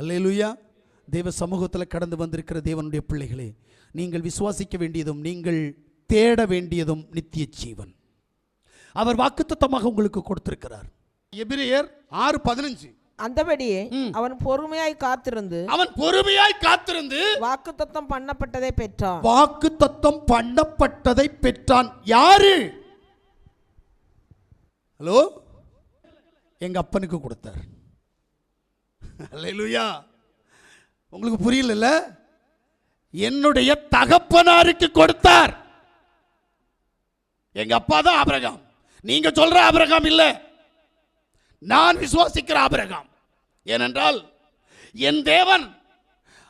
அல்லேலூயா. தேவ சமூகத்தில் கடந்து வந்திருக்கிற தேவனுடைய பிள்ளைகளே நீங்கள் விசுவாசிக்க வேண்டியதும் நீங்கள் தேட வேண்டியதும் நித்திய ஜீவன். அவர் வாக்குத்தத்தமாக உங்களுக்கு கொடுத்திருக்கிறார். எபிரேயர் ஆறு பதினஞ்சு. அந்தபடியே அவன் பொறுமையாய் காத்திருந்து அவன் பொறுமையாய் காத்திருந்து வாக்குத்தத்தம் பண்ணப்பட்டதை பெற்றான். வாக்குத்தத்தம் பண்ணப்பட்டதை பெற்றான் யாரு? ஹலோ? எங்க அப்பனுக்கு கொடுத்தார். அல்லேலூயா. உங்களுக்கு புரியல என்னுடைய தகப்பனாருக்கு கொடுத்தார். எங்க அப்பா தான் ஆபரகாம். நீங்க சொல்ற அபிரகாம் இல்ல. நான் விசுவாசிக்கிற அபிரகாம் ஏனென்றால் என் தேவன்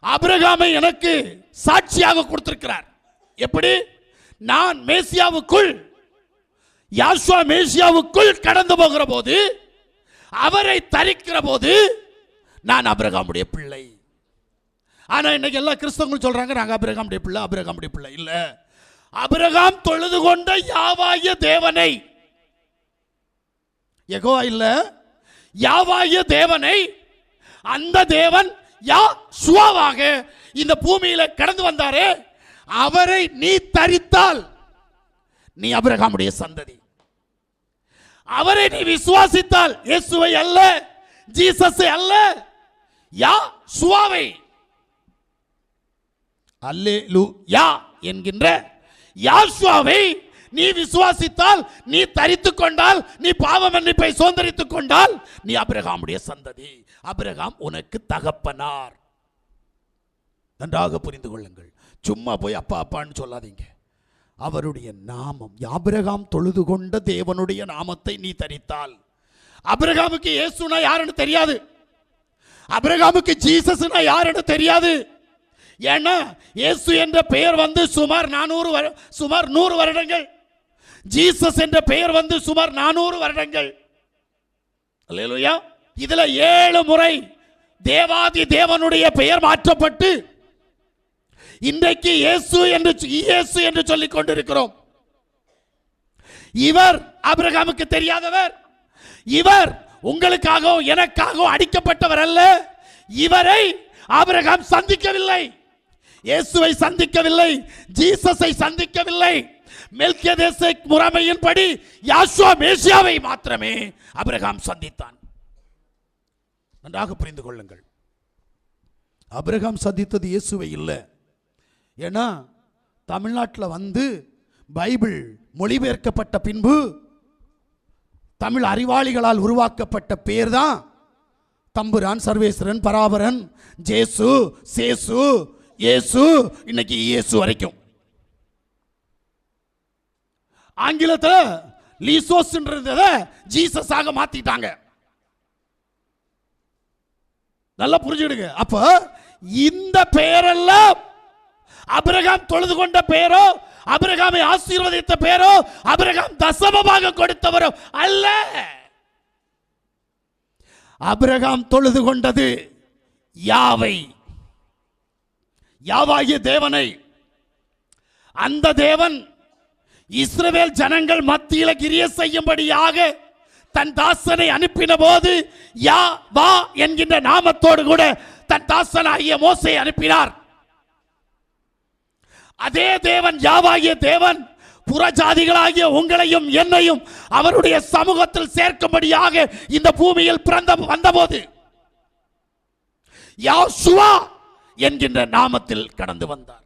அபிரகாமை எனக்கு சாட்சியாக கொடுத்திருக்கிறார். எப்படி? நான் மேசியாவுக்குள் யாசுவா மேசியாவுக்குள் கடந்து போகிற போது அவரை தரிக்கிற போது நான் அபிரகாமுடைய பிள்ளை. ஆனால் இன்னைக்கு எல்லா கிறிஸ்தவங்களும் சொல்கிறாங்க நாங்கள் அபிரகாமுடைய பிள்ளை அபிரகாமுடைய பிள்ளை. இல்லை. அபிரகாம் தொழுது கொண்ட யாவாய தேவனை. எகோவா இல்லை. யாவாய தேவனை அந்த தேவன் யா சுவாவாக இந்த பூமியில் கடந்து வந்தாரே அவரை நீ தரித்தால். நீ அபிரகாமுடைய சந்ததி. அவரை நீ விசுவாசித்தால் இயேசுவை அல்ல ஜீசஸை அல்ல யா சுவாவை. அல்லே யா என்கின்ற யாசுவாவை நீ விசுவாசித்தால் நீ தரித்துக் கொண்டால் நீ பாவ மன்னிப்பை சுதந்திரித்துக் கொண்டால் நீ அபிரகாமுடைய சந்ததி. அபிரகாம் உனக்கு தகப்பனார். நன்றாக புரிந்து கொள்ளுங்கள். சும்மா போய் அப்பா அப்பான்னு சொல்லாதீங்க. அவருடைய நாமம் ஆபிரகாம் தொழுது கொண்ட தேவனுடைய நாமத்தை நீ தரித்தால். அபிரகாமுக்கு இயேசுனா யாருன்னு தெரியாது. அபிரகாமுக்கு ஜீசஸ்னா யாருன்னு தெரியாது. ஏன்னா இயேசு என்ற பெயர் வந்து சுமார் நானூறு வரு சுமார் நூறு வருடங்கள். ஜீசஸ் என்ற பெயர் வந்து சுமார் நானூறு வருடங்கள். அல்லேலூயா. இதுல ஏழு முறை தேவாதி தேவனுடைய பெயர் மாற்றப்பட்டு இன்றைக்கு இயேசு என்று இயேசு என்று சொல்லிக் கொண்டிருக்கிறோம். இவர் அபிரகாமுக்கு தெரியாதவர். இவர் உங்களுக்காகவும் எனக்காகவும் அடிக்கப்பட்டவர் அல்ல இவரை ஆபிரகாம் சந்திக்கவில்லை. இயேசுவை சந்திக்கவில்லை. ஜீசஸை சந்திக்கவில்லை. மெல்கியதேசேக் முறைமையின்படி யாசுவா மேசியாவை மாத்திரமே அபிரகாம் சந்தித்தான். நன்றாக புரிந்து கொள்ளுங்கள். அபிரகாம் சந்தித்தது இயேசுவை இல்லை. ஏன்னா தமிழ்நாட்டில் வந்து பைபிள் மொழிபெயர்க்கப்பட்ட பின்பு தமிழ் அறிவாளிகளால் உருவாக்கப்பட்ட பேர் தான் தம்புரான் சர்வேஸ்வரன் பராபரன் ஜேசு சேசு இயேசு இன்னைக்கு இயேசு வரைக்கும். ஆங்கிலத்தில் லீசோஸ்ன்றத ஜீசஸாக மாத்திட்டாங்க. நல்லா புரிஞ்சுடுங்க அப்ப இந்த பெயரெல்லாம் அபிரகாம் தொழுது கொண்ட பெயரோ அபிரகாமை ஆசீர்வதித்த பேரோ அபிரகாம் தசமமாக கொடுத்தவரோ அல்ல. அபிரகாம் தொழுது கொண்டது யாவை? யாவாகிய தேவனை. அந்த தேவன் இஸ்ரவேல் ஜனங்கள் மத்தியில கிரிய செய்யும்படியாக தன் தாசனை அனுப்பின போது யா வா என்கின்ற நாமத்தோடு கூட தன் தாசனாகிய மோசை அனுப்பினார். அதே தேவன் யாவாகிய தேவன் புறஜாதிகளாகிய உங்களையும் என்னையும் அவருடைய சமூகத்தில் சேர்க்கும்படியாக இந்த பூமியில் பிறந்த வந்தபோது யாசுவா என்கின்ற நாமத்தில் கடந்து வந்தார்.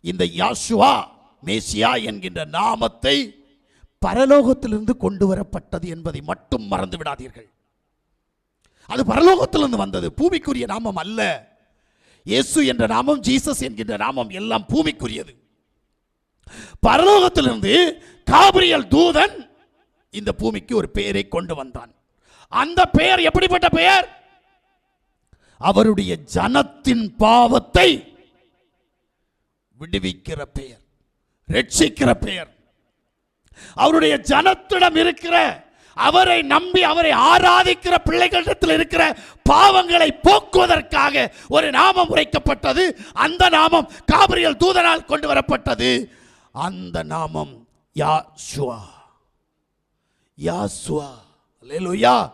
இந்த யாசுவா மேசியா என்கின்ற நாமத்தை பரலோகத்திலிருந்து கொண்டு வரப்பட்டது என்பதை மட்டும் மறந்து விடாதீர்கள். அது பரலோகத்திலிருந்து வந்தது. பூமிக்குரிய நாமம் அல்ல. இயேசு என்ற நாமம் ஜீசஸ் என்கின்ற நாமம் எல்லாம் பூமிக்குரியது. பரலோகத்திலிருந்து காபிரியல் தூதன் இந்த பூமிக்கு ஒரு பெயரை கொண்டு வந்தான். அந்த பெயர் எப்படிப்பட்ட பெயர்? அவருடைய ஜனத்தின் பாவத்தை விடுவிக்கிற பெயர் ரட்சிக்கிற பெயர். அவருடைய ஜனத்திடம் இருக்கிற அவரை நம்பி அவரை ஆராதிக்கிற பிள்ளைகளிடத்தில் இருக்கிற பாவங்களை போக்குவதற்காக ஒரு நாமம் உரைக்கப்பட்டது. அந்த நாமம் காபிரியல் தூதனால் கொண்டு வரப்பட்டது. அந்த நாமம் யாசுவா. யாசுவா. அல்லேலூயா.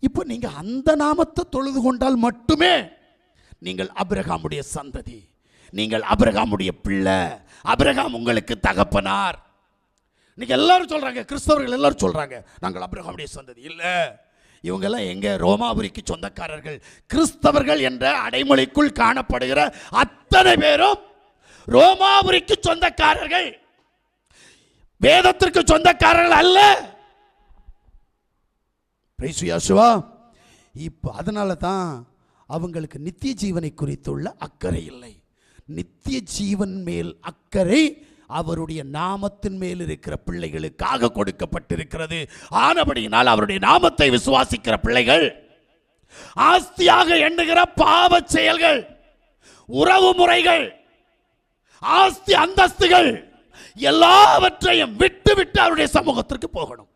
இப்போ நீங்க அந்த நாமத்தை தொழுது கொண்டால் மட்டுமே நீங்கள் அபிரகாமுடைய சந்ததி நீங்கள் அபிரகாமுடைய பிள்ளை அபிரகாம் உங்களுக்கு தகப்பனார். இன்னைக்கு எல்லாரும் சொல்கிறாங்க கிறிஸ்தவர்கள் எல்லாரும் சொல்கிறாங்க நாங்கள் அப்ரஹாமுடைய சந்ததி இல்லை. இவங்கெல்லாம் எங்கே ரோமாபுரிக்கு சொந்தக்காரர்கள். கிறிஸ்தவர்கள் என்ற அடைமொழிக்குள் காணப்படுகிற அத்தனை பேரும் ரோமாபுரிக்கு சொந்தக்காரர்கள். வேதத்திற்கு சொந்தக்காரர்கள் அல்ல. பிரைசு இப்போ அதனால தான் அவங்களுக்கு நித்திய ஜீவனை குறித்துள்ள அக்கறை இல்லை. நித்திய ஜீவன் மேல் அக்கறை அவருடைய நாமத்தின் மேல் இருக்கிற பிள்ளைகளுக்காக கொடுக்கப்பட்டிருக்கிறது. ஆனபடியினால் அவருடைய நாமத்தை விசுவாசிக்கிற பிள்ளைகள் ஆஸ்தியாக எண்ணுகிற பாவ செயல்கள் உறவு முறைகள் ஆஸ்தி அந்தஸ்துகள் எல்லாவற்றையும் விட்டு விட்டு அவருடைய சமூகத்திற்கு போகணும்.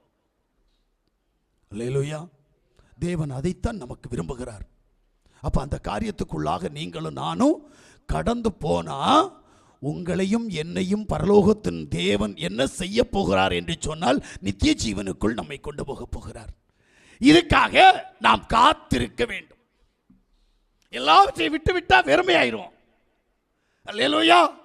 அல்லேலூயா. தேவன் அதைத்தான் நமக்கு விரும்புகிறார். அப்ப அந்த காரியத்துக்குள்ளாக நீங்களும் நானும் கடந்து போனா உங்களையும் என்னையும் பரலோகத்தின் தேவன் என்ன செய்ய போகிறார் என்று சொன்னால் நித்திய ஜீவனுக்குள் நம்மை கொண்டு போக போகிறார். இதுக்காக நாம் காத்திருக்க வேண்டும். எல்லாவற்றையும் விட்டு விட்டால் வெறுமையாயிரும் அல்லையா